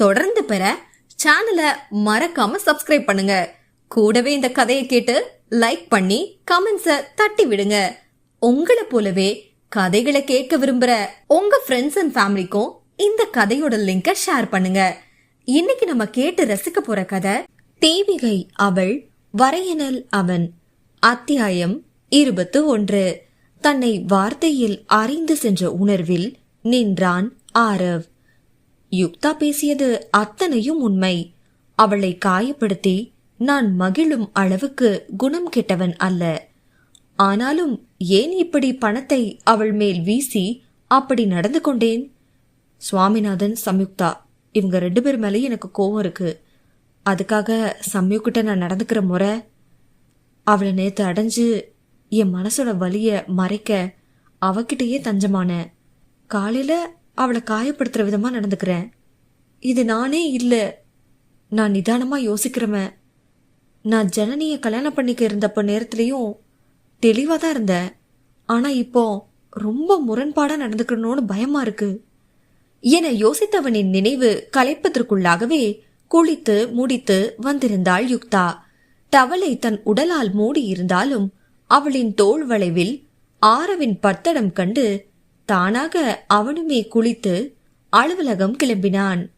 தொடர்ந்து பெற சேனலை மறக்காம சப்ஸ்கிரைப் பண்ணுங்க. கூடவே இந்த கதையை கேட்டு லைக் பண்ணி கமெண்ட்ஸை தட்டி விடுங்க. உங்களை போலவே கதைகளை கேட்க விரும்புற உங்க ஃப்ரெண்ட்ஸ் அண்ட் ஃபேமிலிக்கும் இந்த கதையோட லிங்கை ஷேர் பண்ணுங்க. இன்னைக்கு நம்ம கேட்டு ரசிக்க போற கதை தேவிகை அவள் வரையனல் அவன் அத்தியாயம் இருபத்து ஒன்று. தன்னை வார்த்தையில் அறிந்து சென்ற உணர்வில் நின்றான் ஆரவ். யுக்தா பேசியது அத்தனையும் உண்மை. அவளை காயப்படுத்தி நான் மகிழும் அளவுக்கு குணம் கெட்டவன் அல்ல. ஆனாலும் ஏன் இப்படி பணத்தை அவள் மேல் வீசி அப்படி நடந்து கொண்டேன்? சுவாமிநாதன் சம்யுக்தா இவங்க ரெண்டு பேர் மேலேயும் எனக்கு கோவம் இருக்கு. அதுக்காக சம்யுக்கிட்ட நான் நடந்துக்கிற முறை. அவளை நேத்து அடைஞ்சு என் மனசோட வலிய மறைக்க அவகிட்டயே தஞ்சமான காலையில அவளை காயப்படுத்துற விதமா நடந்துக்கிறேன். இது நானே இல்லை. நான் நிதானமா யோசிக்கிறவன் நான் ஜனனிய கல்யாணம் பண்ணிக்க இருந்தப்ப நேரத்துலயும் தெளிவா தான் இருந்தேன். ஆனா இப்போ ரொம்ப முரண்பாடா நடந்துக்கணும்னு பயமா இருக்கு. என யோசித்தவனின் நினைவு கலைப்பதற்குள்ளாகவே குளித்து முடித்து வந்திருந்தாள் யுக்தா. தவளை தன் உடலால் மூடி இருந்தாலும் அவளின் தோள் வளைவில் ஆரவின் பத்தடம் கண்டு தானாக அவனுமே குளித்து அலுவலகம் கிளம்பினான்.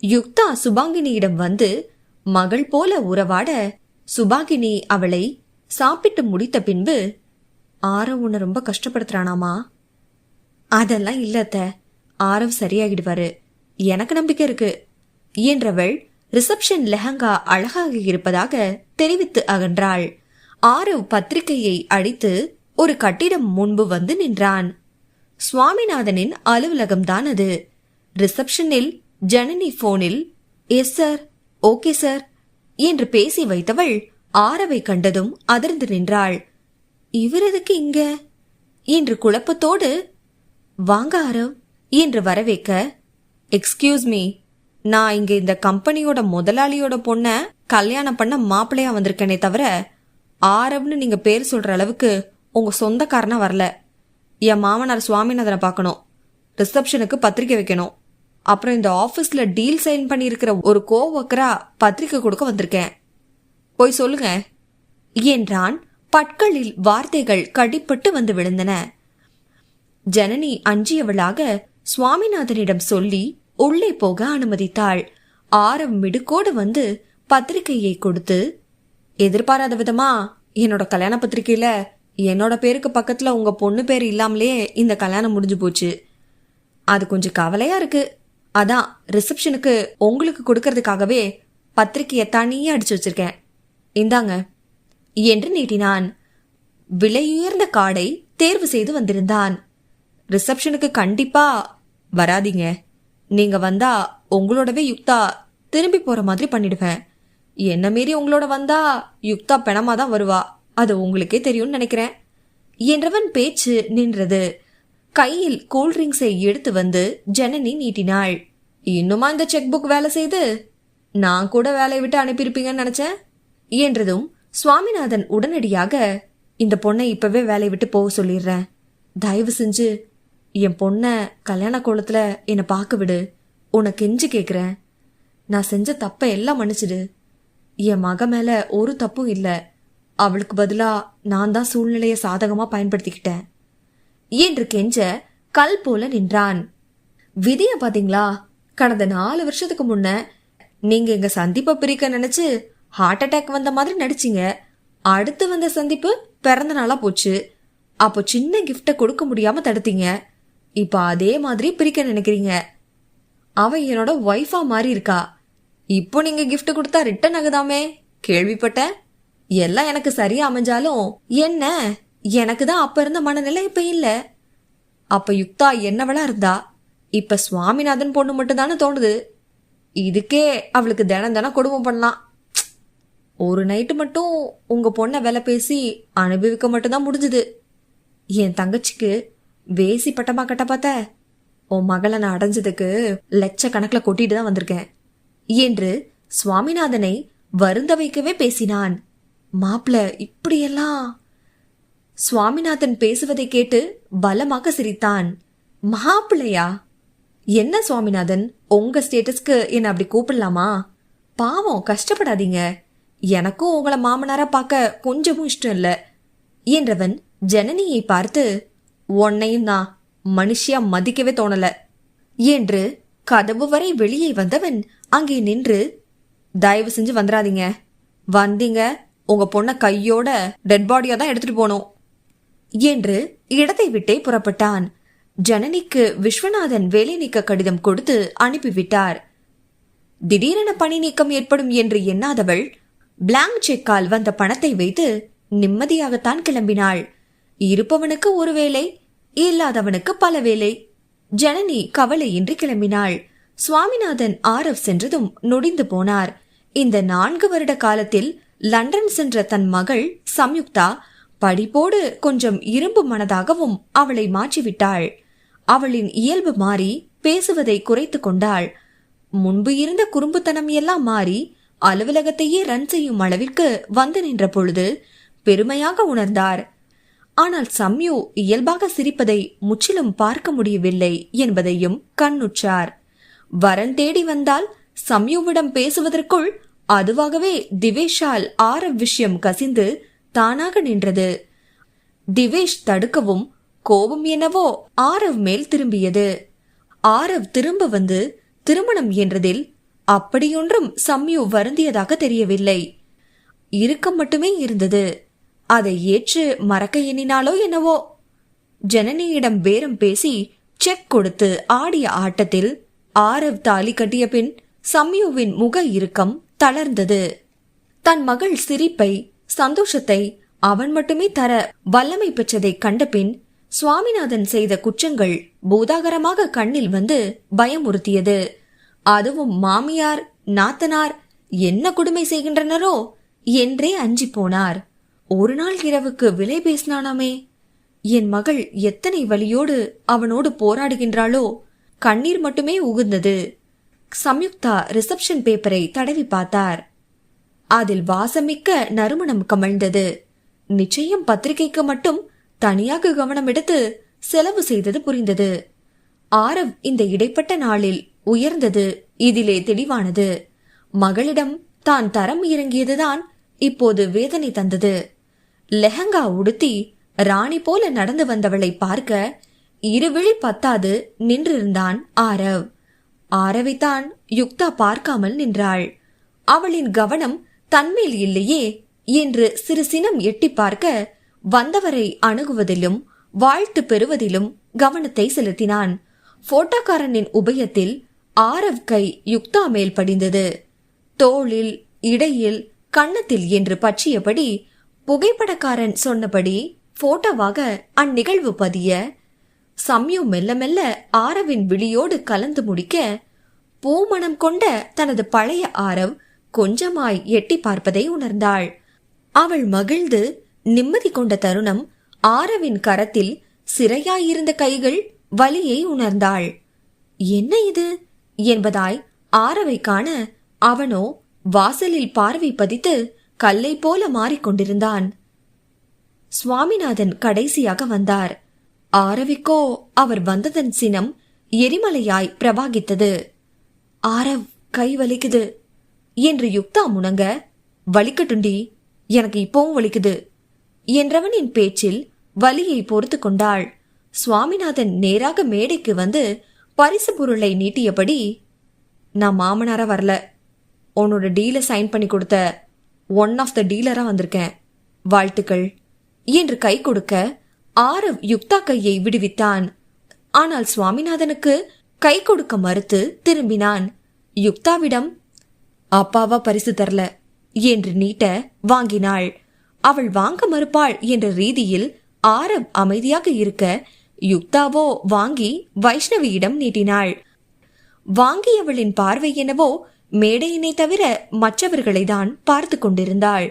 யுக்தா சுபாங்கினியிடம் வந்து மகள் போல உறவாட சுபாகினி அவளை சாப்பிட்டு முடித்த பின்பு ஆரவ் உன்னை ரொம்ப கஷ்டப்படுத்துறானாமா? அதெல்லாம் இல்லத்த ஆரவ் சரியாகிடுவாரு. எனக்கு நம்பிக்கை இருக்கு என்றவள் ரிசப்ஷன் லெஹங்கா அழகாக இருப்பதாக தெரிவித்து அகன்றாள். ஆரவ் பத்திரிகையை அடித்து ஒரு கட்டிடம் முன்பு வந்து நின்றான். சுவாமிநாதனின் அலுவலகம்தான் அது. ரிசப்ஷனில் ஜனனி போனில் எஸ் சார். Okay sir. என்று பேசி வைத்தவள் ஆரவை கண்டதும் அதிர்ந்து நின்றாள். இவரதுக்கு இங்க? என்று குழப்பத்தோடு வாங்க ஆரவ் என்று வரவேற்க எக்ஸ்கியூஸ் மீ. நான் இங்க இந்த கம்பெனியோட முதலாளியோட பொண்ண கல்யாணம் பண்ண மாப்பிள்ளையா வந்திருக்கேனே தவிர ஆரவ்னு நீங்க பேர் சொல்ற அளவுக்கு உங்க சொந்தக்காரனா வரல. என் மாமனார் சுவாமிநாதனை பார்க்கணும். ரிசப்ஷனுக்கு பத்திரிக்கை வைக்கணும். அப்புறம் இந்த ஆஃபீஸில் டீல் சைன் பண்ணியிருக்கிற ஒரு கோவக்கரா பத்திரிக்கை கொடுக்க வந்திருக்கேன். போய் சொல்லுங்க. என்றான். பற்களில் வார்த்தைகள் கடிப்பட்டு வந்து விழுந்தன. ஜனனி அஞ்சியவளாக சுவாமிநாதனிடம் சொல்லி உள்ளே போக அனுமதித்தாள். ஆரம் மிடுக்கோடு வந்து பத்திரிகையை கொடுத்து எதிர்பாராத விதமா என்னோட கல்யாண பத்திரிகையில என்னோட பேருக்கு பக்கத்துல உங்க பொண்ணு பேர் இல்லாமலே இந்த கல்யாணம் முடிஞ்சு போச்சு. அது கொஞ்சம் கவலையா இருக்கு. அதான் ரிசப்ஷனுக்கு உங்களுக்கு கொடுக்கறதுக்காகவே பத்திரிக்கையை தனியே அடிச்சு வச்சிருக்கேன். இந்தாங்க. என்று நீட்டினான். விலையுயர்ந்த கார்டை தேர்வு செய்து வந்திருந்தான். ரிசப்ஷனுக்கு கண்டிப்பா வராதீங்க. நீங்க வந்தா உங்களோடவே யுக்தா திரும்பி போற மாதிரி பண்ணிடுவேன். என்ன மீறி உங்களோட வந்தா யுக்தா பெணமா தான் வருவா. அது உங்களுக்கே தெரியும்னு நினைக்கிறேன். என்றவன் பேச்சு நின்றது. கையில் கூல்ட்ரிங்க்ஸை எடுத்து வந்து ஜனனி நீட்டினாள். இன்னுமா இந்த செக் புக் வேலை செய்து? நான் கூட வேலையை விட்டு அனுப்பியிருப்பீங்கன்னு நினைச்சேன். என்றதும் சுவாமிநாதன் உடனடியாக இந்த பொண்ணை இப்பவே வேலையை விட்டு போக சொல்லிடுறேன். தயவு செஞ்சு என் பொண்ணை கல்யாண கோலத்தில் என்னை பார்க்க விடு உனக்கு கெஞ்சு கேட்குறேன் நான் செஞ்ச தப்பை எல்லாம் மன்னிச்சிடு. என் மக மேலே ஒரு தப்பும் இல்லை. அவளுக்கு பதிலா நான் தான் சூழ்நிலையை சாதகமா பயன்படுத்திக்கிட்டேன். என்று கெஞ்ச கல் போல நின்றான். விதிய பாத்தீங்களா? கடந்த நாலு வருஷத்துக்கு முன்ன நீங்க எங்க சந்திப்பை பிரிக்க நினைச்சு ஹார்ட் அட்டாக் வந்த மாதிரி நடிச்சீங்க. அடுத்து வந்த சந்திப்பு பிறந்த நாளா போச்சு. அப்போ சின்ன கிஃப்ட கொடுக்க முடியாம தடுத்தீங்க. இப்ப அதே மாதிரி பிரிக்க நினைக்கிறீங்க. அவ என்னோட ஒய்ஃபா மாறி இருக்கா. இப்போ நீங்க கிஃப்ட் கொடுத்தா ரிட்டன் ஆகுதாமே? கேள்விப்பட்டேன். எல்லாம் எனக்கு சரியா அமைஞ்சாலும் என்ன? எனக்கு தான் அப்ப இருந்த மனநிலை இப்ப இல்ல. அப்ப யுக்தா என்னவளா இருந்தா? இப்ப சுவாமிநாதன் பொண்ணு மட்டும் தானே தோணுது. இதுக்கே அவளுக்கு தினம் தினம் குடும்பம் பண்ணலாம். ஒரு நைட்டு மட்டும் உங்க பொண்ணை வேலை பேசி அனுபவிக்க மட்டும்தான் முடிஞ்சுது. என் தங்கச்சிக்கு வேசி பட்டமா கட்ட பார்த்த? உன் மகளை நான் அடைஞ்சதுக்கு லட்சக்கணக்கில் கொட்டிட்டு தான் வந்திருக்கேன். என்று சுவாமிநாதனை வருந்த வைக்கவே பேசினான். மாப்பிள இப்படியெல்லாம்? சுவாமிநாதன் பேசுவதை கேட்டு பலமாக சிரித்தான். மாப்பிள்ளையா என்ன சுவாமிநாதன் உங்க ஸ்டேட்டஸ்க்கு என்ன அப்படி கூப்பிடலாமா? பாவம் கஷ்டப்படாதீங்க. எனக்கும் உங்களை மாமனாரா பார்க்க கொஞ்சமும் இஷ்டம் இல்ல. என்றவன் ஜனனியை பார்த்து உன்னையும் தான் மனுஷியா மதிக்கவே தோணல. என்று கதவு வரை வெளியே வந்தவன் அங்கே நின்று தயவு செஞ்சு வந்துடாதீங்க. வந்தீங்க உங்க பொண்ணை கையோட டெட் பாடியா தான் எடுத்துட்டு போனோம் என்று இடத்தை விட்டே புறப்பட்டான். ஜனனிக்கு விஸ்வநாதன் வேலை நீக்க கடிதம் கொடுத்து அனுப்பிவிட்டார். திடீரென பணி நீக்கம் ஏற்படும் என்று எண்ணாதவள் பிளாங்க் செக்கால் வந்த பணத்தை வைத்து நிம்மதியாகத்தான் கிளம்பினாள். இருப்பவனுக்கு ஒரு வேலை இல்லாதவனுக்கு பல வேலை. ஜனனி கவலையின்றி கிளம்பினாள். சுவாமிநாதன் ஆரவ் சென்றதும் நொடிந்து போனார். இந்த நான்கு வருட காலத்தில் லண்டன் சென்ற தன் மகள் சம்யுக்தா படிப்போடு கொஞ்சம் இரும்பு மனதாகவும் அவளை மாற்றிவிட்டாள். அவளின் இயல்பு மாறி பேசுவதை குறைத்து கொண்டாள். முன்பு இருந்த குறும்புத்தனம் எல்லாம் மாறி அலுவலகத்தையே ரன் செய்யும் அளவிற்கு வந்து நின்ற பொழுது பெருமையாக உணர்ந்தார். ஆனால் சம்யு இயல்பாக சிரிப்பதை முற்றிலும் பார்க்க முடியவில்லை என்பதையும் கண்ணுற்றார். வரன் தேடி வந்தால் சம்யுவிடம் பேசுவதற்குள் அதுவாகவே திவேஷால் ஆரவ் விஷயம் கசிந்து தானாக நின்றது. திவேஷ் தடுக்கவும் கோபம் என்னவோ ஆரவ் மேல் திரும்பியது. ஆரவ் திரும்ப வந்து திருமணம் என்றதில் அப்படியொன்றும் சம்யு வருந்தியதாக தெரியவில்லை. இறுக்கம் மட்டுமே இருந்தது. அதை ஏற்று மறக்க எண்ணினாலோ என்னவோ? ஜனனியிடம் பேரம் பேசி செக் கொடுத்து ஆடிய ஆட்டத்தில் ஆரவ் தாலி கட்டிய பின் சம்யுவின் முக இறுக்கம் தளர்ந்தது. தன் மகள் சிரிப்பை சந்தோஷத்தை அவன் மட்டுமே தர வல்லமை பெற்றதை கண்டபின் சுவாமிநாதன் செய்த குற்றங்கள் பூதாகரமாக கண்ணில் வந்து பயமுறுத்தியது. அதுவும் மாமியார் நாத்தனார் என்ன கொடுமை செய்கின்றனரோ? என்றே அஞ்சி போனார். ஒரு நாள் இரவுக்கு விலை பேசினானாமே. என் மகள் எத்தனை வலியோடு அவனோடு போராடுகின்றாளோ? கண்ணீர் மட்டுமே உகுந்தது. சம்யுக்தா ரிசப்ஷன் பேப்பரை தடவி பார்த்தார். அதில் வாசமிக்க நறுமணம் கமழ்ந்தது. நிச்சயம் பத்திரிகைக்கு மட்டும் தனியாக கவனம் எடுத்து செலவு செய்தது புரிந்தது. ஆரவ் இந்த இடைப்பட்ட நாளில் உயர்ந்தது இதிலே தெளிவானது. மகளிடம் தான் தரம் இறங்கியதுதான் இப்போது வேதனை தந்தது. லெஹங்கா உடுத்தி ராணி போல நடந்து வந்தவளை பார்க்க இருவிழி பத்தாது நின்றிருந்தான் ஆரவ். ஆரவைத்தான் யுக்தா பார்க்காமல் நின்றாள். அவளின் கவனம் தன்மேல் இல்லையே என்று சிறு சினம் எட்டி பார்க்க வந்தவரை அணுகுவதிலும் வாழ்த்து பெறுவதிலும் கவனத்தை செலுத்தினான். போட்டோக்காரனின் உபயத்தில் ஆரவ் கை யுக்தா மேல் படிந்தது. தோளில் இடையில் கன்னத்தில் என்று பற்றியபடி புகைப்படக்காரன் சொன்னபடி போட்டோவாக அந்நிகழ்வு பதிய சம்யு மெல்ல மெல்ல ஆரவின் விழியோடு கலந்து முடிக்க பூமணம் கொண்ட தனது பழைய ஆரவ் கொஞ்சமாய் எட்டி பார்ப்பதை உணர்ந்தாள். அவள் மகிழ்ந்து நிம்மதி கொண்ட தருணம் ஆரவின் கரத்தில் சிறையாயிருந்த கைகள் வலியை உணர்ந்தாள். என்ன இது? என்பதாய் ஆரவை காண அவனோ வாசலில் பார்வை பதித்து கல்லை போல மாறிக்கொண்டிருந்தான் சுவாமிநாதன் கடைசியாக வந்தார். ஆரவிக்கோ அவர் வந்ததன் சினம் எரிமலையாய் பிரபாகித்தது ஆரவ் கை வலிக்குது. என்று யுக்தா முணங்க வலிக்கட்டுண்டி எனக்கு இப்பவும் வலிக்குது. என்றவனின் பேச்சில் வலியை பொறுத்து கொண்டாள். சுவாமிநாதன் நேராக மேடைக்கு வந்து பரிசு பொருளை நீட்டியபடி நான் மாமனாரா வரல. உன்னோட டீலை சைன் பண்ணி கொடுத்த ஒன் ஆஃப் த டீலரா வந்திருக்கேன். வாழ்த்துக்கள். என்று கை கொடுக்க ஆரவ் யுக்தா கையை விடுவித்தான். ஆனால் சுவாமிநாதனுக்கு கை கொடுக்க மறுத்து திரும்பினான். யுக்தாவிடம் அப்பாவா பரிசு தரல என்று நீட்ட வாங்கினாள். அவள் வாங்க மறுப்பாள் என்ற ரீதியில் ஆரவ் அமைதியாக இருக்க யுக்தாவோ வாங்கி வைஷ்ணவியிடம் நீட்டினாள். வாங்கியவளின் பார்வை என்னவோ மேடையினை தவிர மற்றவர்களை தான் பார்த்து கொண்டிருந்தாள்.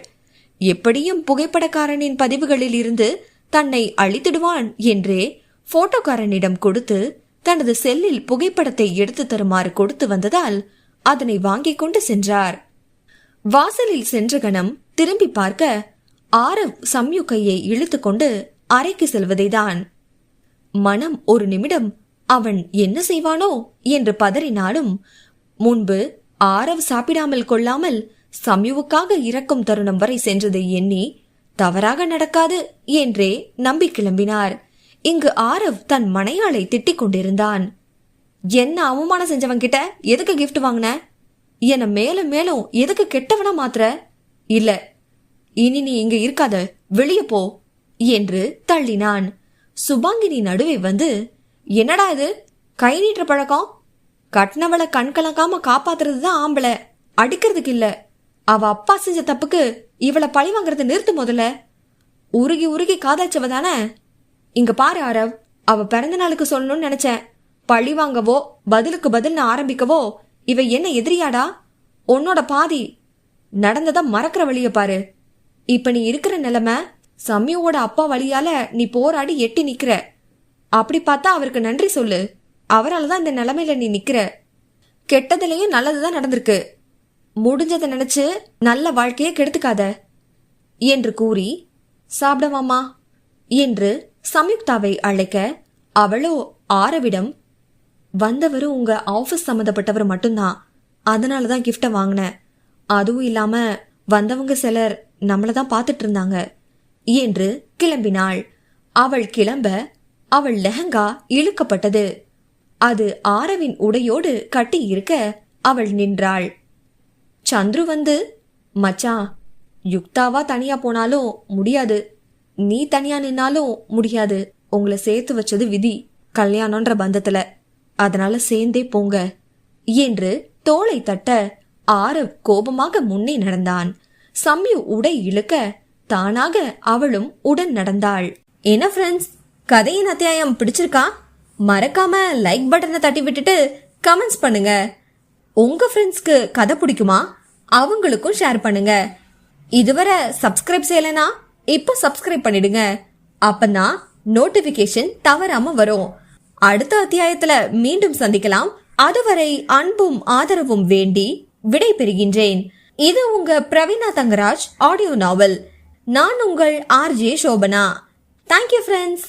எப்படியும் புகைப்படக்காரனின் பதிவுகளில் இருந்து தன்னை அழித்திடுவான் என்றே போட்டோக்காரனிடம் கொடுத்து தனது செல்லில் புகைப்படத்தை எடுத்து தருமாறு கொடுத்து வந்ததால் அதனை வாங்கி கொண்டு சென்றார். வாசலில் சென்ற கணம் திரும்பி பார்க்க ஆரவ் சம்யு கையை இழுத்துக்கொண்டு அறைக்கு செல்வதைதான். மனம் ஒரு நிமிடம் அவன் என்ன செய்வானோ என்று பதறினாலும் முன்பு ஆரவ் சாப்பிடாமல் கொள்ளாமல் சம்யுவுக்காக இறக்கும் தருணம் வரை சென்றதை எண்ணி தவறாக நடக்காது என்றே நம்பி கிளம்பினார். இங்கு ஆரவ் தன் மனையாளை திட்டிக் கொண்டிருந்தான். என்ன அவமானம் செஞ்சவன் கிட்ட? எதுக்கு கிஃப்ட் வாங்கின? என்ன மேலும் மேலும் எதுக்கு கெட்டவனா மாத்துற? இல்ல இனி நீ இங்க இருக்காத. வெளியே போ என்று தள்ளினான். சுபாங்கினி நடுவே வந்து என்னடா இது? கை நீட்டுற பழக்கம்? கட்டினவளை கண் கலங்காம காப்பாத்துறது தான் ஆம்பளை. அடிக்கிறதுக்கு இல்ல. அவ அப்பா செஞ்ச தப்புக்கு இவளை பழி வாங்குறத நிறுத்து முதல்ல. உருகி உருகி காதாச்சவ தானே? இங்க பாரு அரவ் அவ பிறந்த நாளுக்கு சொல்லணும்னு நினைச்சேன். பழி வாங்கவோ பதிலுக்கு பதில்னு ஆரம்பிக்கவோ இவ என்ன எதிரியாடா? உன்னோட பாதி நடந்தத மறக்கிற வழிய பாரு. இப்ப நீ இருக்கிற நிலைமை சம்யுவோட அப்பா வழியால நீ போராடி எட்டி நிக்கிற. அப்படி பார்த்தா அவருக்கு நன்றி சொல்லு. அவரால் தான் இந்த நிலைமையில நீ நிக்கிற. கெட்டதுலயும் நல்லதுதான் நடந்திருக்கு. முடிஞ்சதை நினைச்சு நல்ல வாழ்க்கையை கெடுத்துக்காத. என்று கூறி சாப்பிடவாமா என்று சம்யுக்தாவை அழைக்க அவளோ ஆரவிடம் வந்தவரும் உங்க ஆபீஸ் சம்மந்தப்பட்டவர் மட்டும்தான். அதனால தான் கிஃப்டை வாங்கினேன் அதுவும் இல்லாம வந்தவங்க சிலர் நம்மள தான் பார்த்துட்டு இருந்தாங்க. என்று கிளம்பினாள். அவள் கிளம்ப அவள் லெஹங்கா இழுக்கப்பட்டது. அது ஆரவின் உடையோடு கட்டி இருக்க அவள் நின்றாள். சந்துரு வந்து மச்சான் யுக்தாவா தனியா போனாலும் முடியாது. நீ தனியா நின்னாலும் முடியாது. உங்களை சேர்த்து வச்சது விதி. கல்யாணம்ன்ற பந்தத்துல. அதனால சேர்ந்தே போங்க. என்று தோளை தட்ட ஆரவ் கோபமாக முன்னே நடந்தான். சம்யு உடை இழுக்க தானாக அவளும் உடன் நடந்தாள். என்ன ஃப்ரெண்ட்ஸ் கதையின் அத்தியாயம் பிடிச்சிருக்கா? மறக்காம லைக் பட்டனை தட்டி விட்டுட்டு கமெண்ட்ஸ் பண்ணுங்க. உங்க ஃப்ரெண்ட்ஸ்க்கு கதை பிடிக்குமா? அவங்களுக்கும் ஷேர் பண்ணுங்க. இதுவரை சப்ஸ்கிரைப் செய்யலைனா இப்போ சப்ஸ்கிரைப் பண்ணிடுங்க. அப்பதான் நோட்டிபிகேஷன் தவறாம வரும். அடுத்த அத்தியாயத்துல மீண்டும் சந்திக்கலாம். அதுவரை அன்பும் ஆதரவும் வேண்டி விடை பெறுகின்றேன் இது உங்க பிரவீனா தங்கராஜ் ஆடியோ நாவல். நான் உங்கள் ஆர்ஜே சோபனா. Thank you friends